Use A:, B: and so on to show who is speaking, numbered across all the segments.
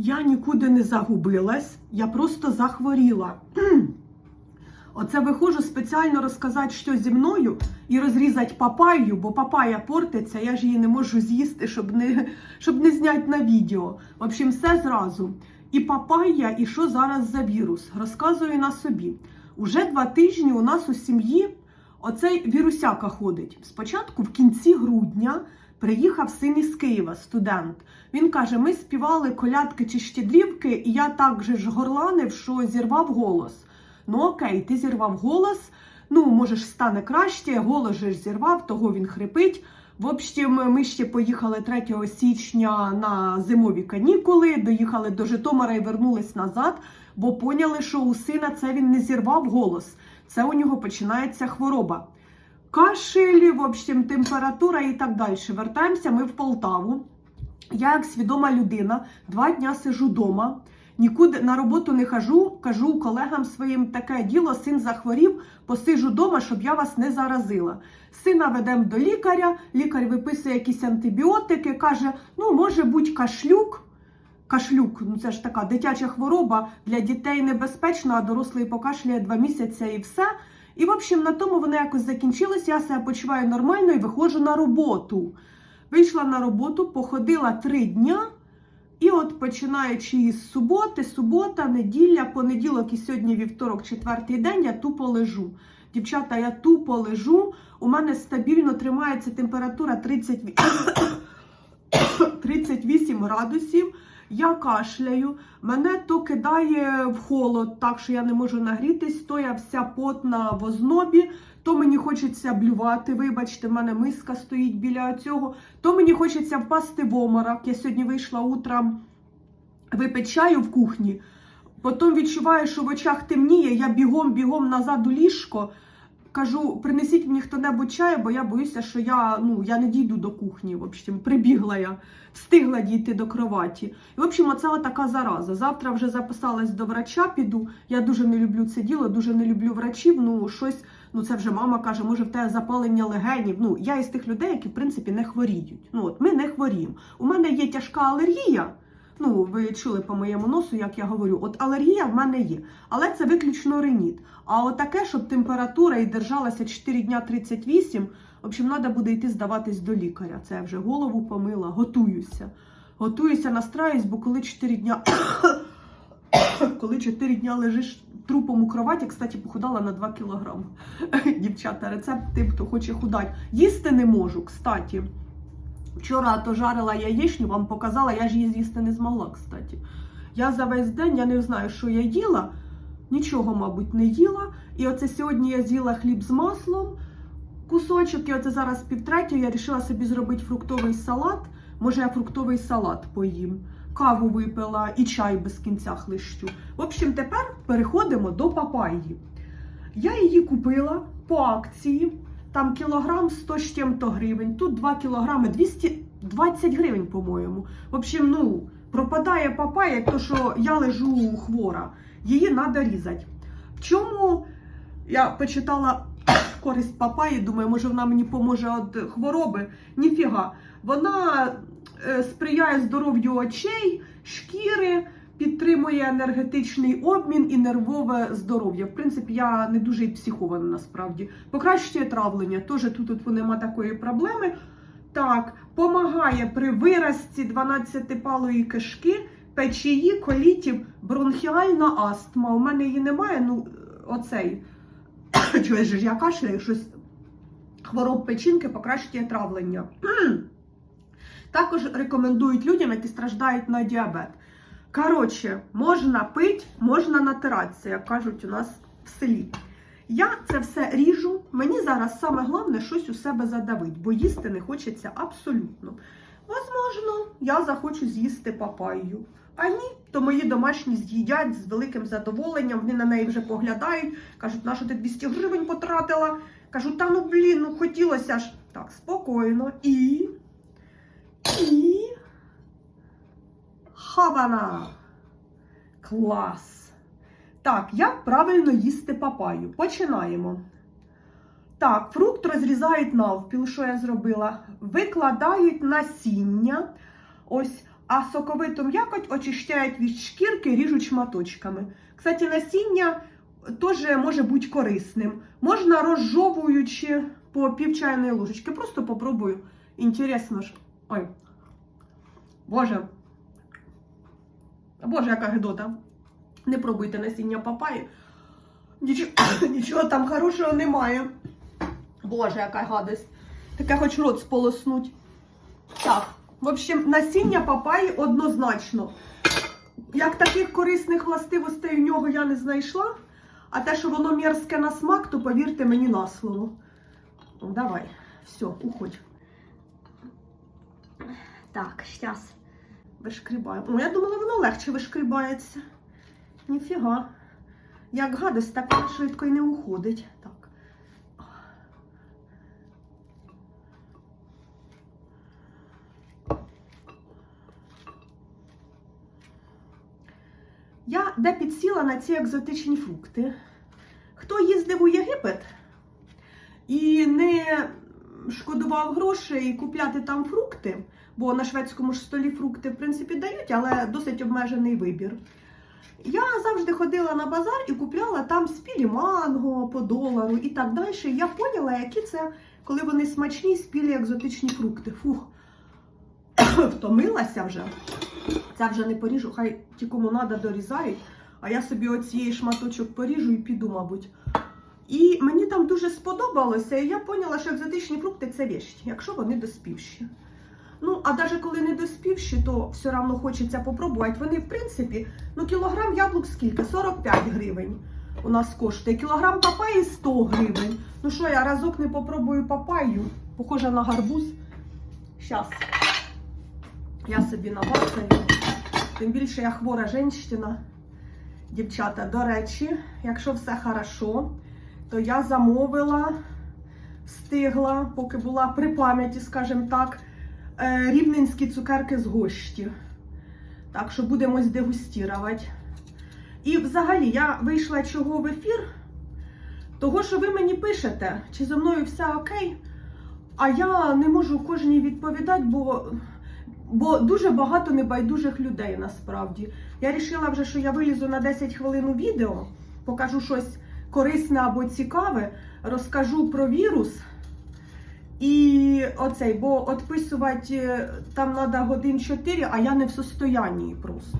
A: Я нікуди не загубилась, я просто захворіла. Оце виходжу спеціально розказати, що зі мною, і розрізати папаю, бо папая портиться, я ж її не можу з'їсти, щоб не, щоб не зняти на відео. В общем, все зразу. І папая, і що зараз за вірус. Розказую на собі. Уже два тижні у нас у сім'ї оцей вірусяка ходить. Спочатку, в кінці грудня, приїхав син із Києва, студент. Він каже: ми співали колядки чи щедрівки, і я так же ж горланив, що зірвав голос. Ну окей, ти зірвав голос. Ну, може ж стане краще, голос же ж зірвав, того він хрипить. В общем, ми ще поїхали 3 січня на зимові канікули, доїхали до Житомира і вернулись назад, бо поняли, що у сина це він не зірвав голос. Це у нього починається хвороба. Кашель, в общем, температура і так далі. Вертаємося ми в Полтаву. Я, як свідома людина, два дня сижу вдома, нікуди на роботу не хожу, кажу колегам своїм таке діло, син захворів, посижу вдома, щоб я вас не заразила. Сина ведемо до лікаря, лікар виписує якісь антибіотики, каже: ну, може бути кашлюк. Кашлюк, ну це ж така дитяча хвороба для дітей небезпечна, а дорослий покашляє два місяці і все. І, в общем, на тому воно якось закінчилось. Я себе почуваю нормально і виходжу на роботу. Вийшла на роботу, походила три дня, і от починаючи із суботи, субота, неділя, понеділок і сьогодні вівторок, четвертий день, я тупо лежу. Дівчата, я тупо лежу. У мене стабільно тримається температура 30... 38 градусів. Я кашляю, мене то кидає в холод, так що я не можу нагрітись, то я вся потна в ознобі, то мені хочеться блювати. Вибачте, в мене миска стоїть біля цього, то мені хочеться впасти в оморок. Я сьогодні вийшла утром випити чаю в кухні. Потім відчуваю, що в очах темніє, я бігом-бігом назад у ліжко. Кажу, принесіть мені хто-небудь чаю, бо я боюся, що я ну я не дійду до кухні. В общем, прибігла я, встигла дійти до кроваті. І в общем, оце така зараза. Завтра вже записалась до врача, піду. Я дуже не люблю це діло, дуже не люблю врачів. Ну щось, ну це вже мама каже, може в тебе запалення легенів. Ну я із тих людей, які в принципі не хворіють. Ну от ми не хворіємо. У мене є тяжка алергія. Ну, ви чули по моєму носу, як я говорю, от алергія в мене є, але це виключно реніт. А от таке, щоб температура і держалася 4 дня 38, в общем, треба буде йти здаватись до лікаря. Це я вже голову помила, готуюся. Готуюся, настраюсь, бо коли 4 дня, коли 4 дня лежиш трупом у кроваті, кстати, похудала на 2 кілограми. Дівчата, рецепт тим, хто хоче худати. Їсти не можу, кстати. Вчора то жарила яєчню, вам показала, я ж її з'їсти не змогла, кстати. Я за весь день я не знаю, що я їла, нічого, мабуть, не їла. І оце сьогодні я з'їла хліб з маслом, кусочок, і оце зараз півтретю я вирішила собі зробити фруктовий салат. Може, я фруктовий салат поїм. Каву випила і чай без кінця хлищу. В общем, тепер переходимо до папайї. Я її купила по акції. Там кілограм 100 з чим-то гривень, тут 2 кілограми 220 гривень, по-моєму. В общем, ну, пропадає папая, то що я лежу хвора. Її треба різати. В чому я почитала користь папаї, думаю, може вона мені поможе від хвороби. Ніфіга. Вона е, сприяє здоров'ю очей, шкіри підтримує енергетичний обмін і нервове здоров'я. В принципі, я не дуже й психована насправді. Покращує травлення, теж тут от нема такої проблеми. Так, помагає при виразці 12-палої кишки, печії, колітів, бронхіальна астма. У мене її немає. Ну, оцей. Же ж я кашляю, щось хвороб печінки покращує травлення. Також рекомендують людям, які страждають на діабет. Коротше, можна пити, можна натиратися, як кажуть у нас в селі. Я це все ріжу. Мені зараз саме головне щось у себе задавити, бо їсти не хочеться абсолютно. Возможно, я захочу з'їсти папайю. А ні, то мої домашні з'їдять з великим задоволенням. Вони на неї вже поглядають. Кажуть, на що ти 200 гривень потратила? Кажу, та ну блін, ну хотілося ж. Так, спокійно. І. І. Хавана! Клас! Так, як правильно їсти папаю? Починаємо. Так, фрукт розрізають навпіл, що я зробила. Викладають насіння. Ось а соковиту м'якоть очищають від шкірки, ріжуть шматочками. Кстати, насіння теж може бути корисним. Можна розжовуючи по пів чайної ложечки. Просто попробую. Інтересно ж. Ой. Боже. Боже, яка гидота. Не пробуйте насіння папаї. Нічого, нічого там хорошого немає. Боже, яка гадость. Таке хоч рот сполоснуть. Так, в общем, насіння папаї однозначно. Як таких корисних властивостей у нього я не знайшла, а те, що воно мерзке на смак, то повірте мені на слово. Ну, Давай, все, уходь.
B: Так, щас.
A: Вишкрібаю. О, я думала, воно легше вишкрібається. Ніфіга. Як гадость, так швидко і не уходить. Так. Я де підсіла на ці екзотичні фрукти. Хто їздив у Єгипет і не шкодував грошей купляти там фрукти, бо на шведському ж столі фрукти, в принципі, дають, але досить обмежений вибір. Я завжди ходила на базар і купляла там спілі манго по долару і так далі. Я поняла, які це, коли вони смачні, спілі екзотичні фрукти. Фух, втомилася вже. Це вже не поріжу, хай ті, кому треба, дорізають, а я собі оцієї шматочок поріжу і піду, мабуть. І мені там дуже сподобалося, і я поняла, що екзотичні фрукти це вещь, якщо вони доспівші. Ну, а навіть коли не доспівші, то все одно хочеться попробувати. Вони, в принципі, ну, кілограм яблук скільки? 45 гривень у нас коштує. Кілограм папаї 100 гривень. Ну що, я разок не попробую папаю, похожа на гарбуз. Щас. Я собі набацаю. Тим більше я хвора жінка. Дівчата, до речі, якщо все хорошо, то я замовила, встигла, поки була при пам'яті, скажімо так, рівненські цукерки з гощі. Так що будемо здегустірувати. І взагалі я вийшла чого в ефір, того, що ви мені пишете, чи зі мною все окей, а я не можу кожній відповідати, бо, бо дуже багато небайдужих людей насправді. Я вирішила вже, що я вилізу на 10 хвилин у відео, покажу щось корисне або цікаве, розкажу про вірус. І оцей, бо відписувати е, там треба годин 4, а я не в состоянні просто.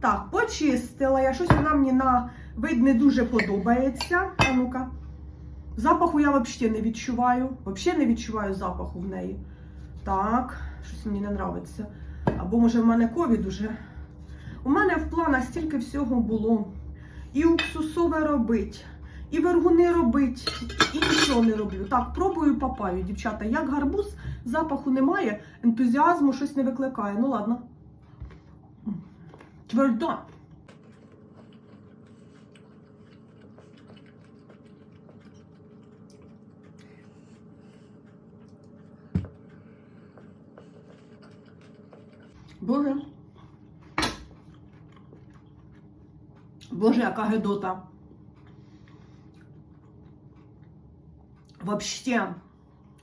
A: Так, почистила я щось вона мені на вид не дуже подобається. А ну-ка. Запаху я взагалі не відчуваю. Взагалі не відчуваю запаху в неї. Так, щось мені не подобається. Або може в мене ковід уже. У мене в планах стільки всього було. І уксусове робить, і вергуни робить, і нічого не роблю. Так, пробую папаю, дівчата. Як гарбуз, запаху немає, ентузіазму щось не викликає. Ну ладно. Твердо. Боже. Боже, яка гедота. Вообще,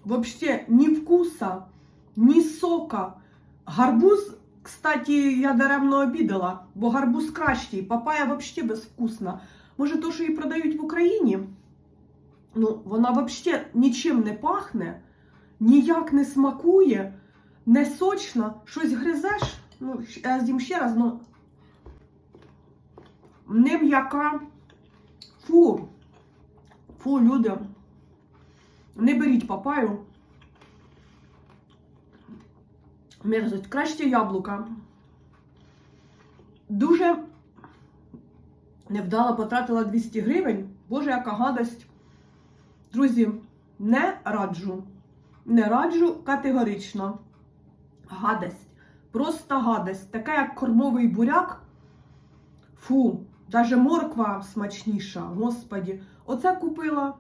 A: вообще ни вкуса, ни сока. Гарбуз, кстати, я даремно обідала, бо гарбуз кращий, папая вообще безвкусна. Може, то, що її продають в Україні, ну, вона вообще нічим не пахне, ніяк не смакує, не сочна, щось гризеш. Ну, я з'їм ще раз, ну не м'яка. Фу. Фу, люди. Не беріть папаю. Мерзость. Краще яблука. Дуже невдало потратила 200 гривень. Боже, яка гадость. Друзі, не раджу. Не раджу категорично. Гадость. Просто гадость. Така як кормовий буряк. Фу, даже морква смачніша, господі. Оце купила.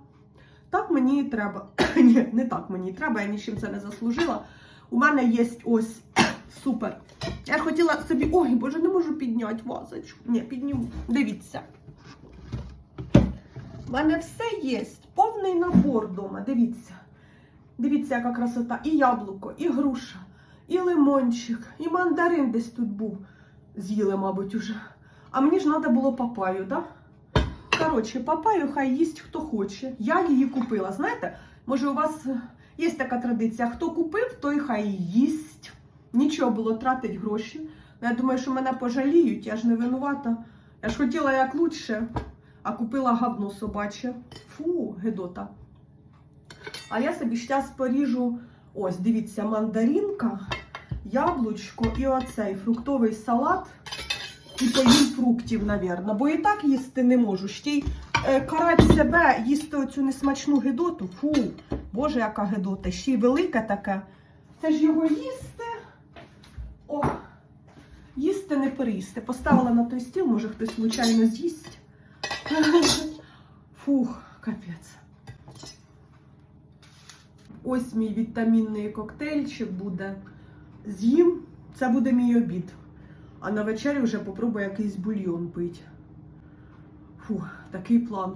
A: Так мені і треба. Ні, не так мені і треба, я нічим це не заслужила. У мене є ось супер. Я хотіла собі. Ой, боже, не можу підняти вазочку. Ні, підніму. Дивіться. У мене все є. Повний набор вдома. Дивіться. Дивіться, яка красота. І яблуко, і груша, і лимончик, і мандарин десь тут був. З'їли, мабуть, уже. А мені ж треба було папаю, да? Коротше, папаю хай їсть хто хоче. Я її купила. Знаєте, може, у вас е, є така традиція: хто купив, той хай їсть. Нічого було тратить гроші. Я думаю, що мене пожаліють, я ж не винувата. Я ж хотіла як лучше, а купила говно собаче. Фу, гедота. А я собі зараз поріжу, ось, дивіться, мандаринка, яблучко і оцей фруктовий салат. І поїм фруктів, навірно. Бо і так їсти не можу. Ще й е, карати себе, їсти оцю несмачну гидоту. Фу, боже, яка гидота. Ще й велике таке. Це ж його їсти. О, їсти не переїсти. Поставила на той стіл, може хтось случайно з'їсть. Фух, капець. Ось мій вітамінний коктейльчик буде. З'їм, це буде мій обід. А на вечерю вже попробую якийсь бульйон пити. Фух, такий план.